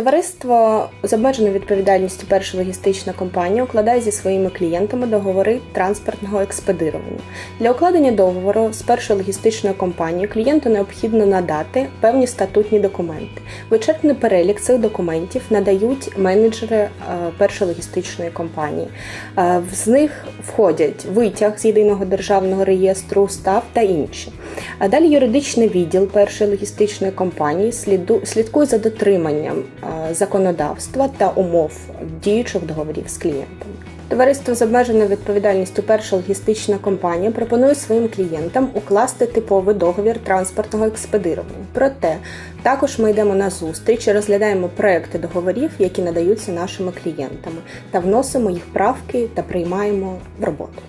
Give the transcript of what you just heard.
Товариство з обмеженою відповідальністю перша логістична компанія укладає зі своїми клієнтами договори транспортного експедирування. Для укладення договору з першою логістичною компанією клієнту необхідно надати певні статутні документи. Вичерпний перелік цих документів надають менеджери е, першої логістичної компанії. Е, З них входять витяг з єдиного державного реєстру, устав та інші. А далі юридичний відділ першої логістичної компанії слідкує за дотриманням е, законодавства та умов діючих договорів з клієнтами. Товариство з обмеженою відповідальністю перша логістична компанія пропонує своїм клієнтам укласти типовий договір транспортного експедирування. Проте також ми йдемо на зустріч, і розглядаємо проекти договорів, які надаються нашими клієнтами, та вносимо їх правки та приймаємо в роботу.